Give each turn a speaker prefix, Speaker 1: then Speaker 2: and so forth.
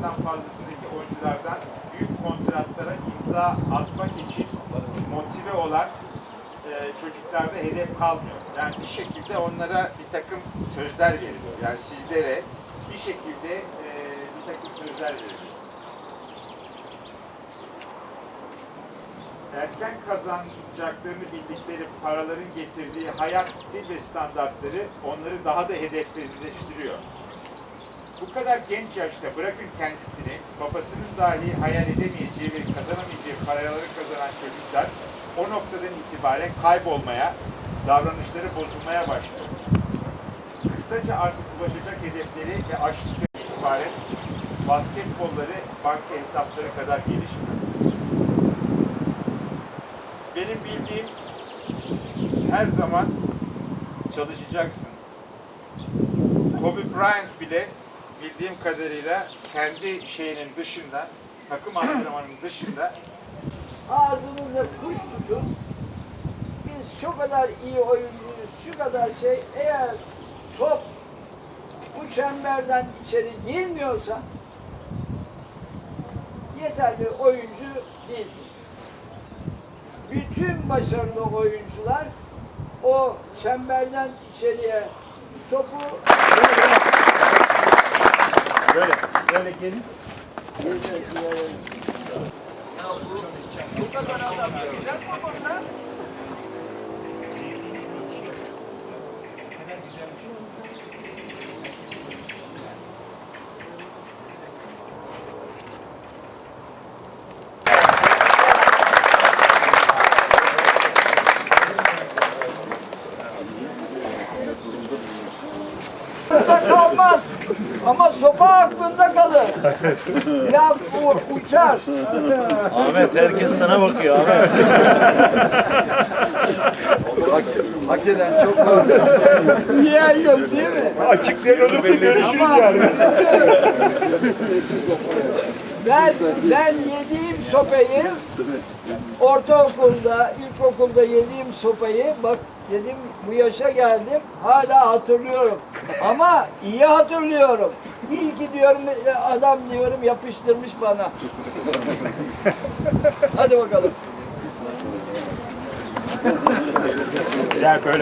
Speaker 1: yarısından fazlasındaki oyunculardan büyük kontratlara imza atmak için motive olan e, çocuklarda hedef kalmıyor. Yani bir şekilde onlara bir takım sözler veriliyor. Yani sizlere bir şekilde e, bir takım sözler veriliyor. erken kazanacaklarını bildikleri paraların getirdiği hayat stil ve standartları onları daha da hedefsizleştiriyor. Bu kadar genç yaşta bırakın kendisini, babasının dahi hayal edemeyeceği ve kazanamayacağı paraları kazanan çocuklar o noktadan itibaren kaybolmaya, davranışları bozulmaya başlıyor. Kısaca artık ulaşacak hedefleri ve aştıkları itibaren basketbolları banka hesapları kadar gelişmiyor. Benim bildiğim her zaman çalışacaksın. Kobe Bryant bile bildiğim kadarıyla kendi şeyinin dışında, takım antrenmanının dışında
Speaker 2: Ağzınıza kuş tutun. Biz şu kadar iyi oyuncuyuz, şu kadar şey. Eğer top bu çemberden içeri girmiyorsa yeterli oyuncu değilsiniz. Bütün başarılı oyuncular o çemberden içeriye topu
Speaker 1: böyle böyle gelin.
Speaker 2: bu kadar adam çıkacak mı burada? Kalmaz. Ama sopa aklında kalır. Laf u- uçar.
Speaker 3: Ahmet herkes sana bakıyor Ahmet.
Speaker 4: Hakikaten çok
Speaker 2: Yer yok değil mi?
Speaker 1: Açıklayan olursa görüşürüz
Speaker 2: Ama-
Speaker 1: yani.
Speaker 2: Ben, ben yediğim sopayı ortaokulda, ilkokulda yediğim sopayı bak dedim bu yaşa geldim hala hatırlıyorum. Ama iyi hatırlıyorum. İyi ki diyorum adam diyorum yapıştırmış bana. Hadi bakalım.
Speaker 1: Gel böyle.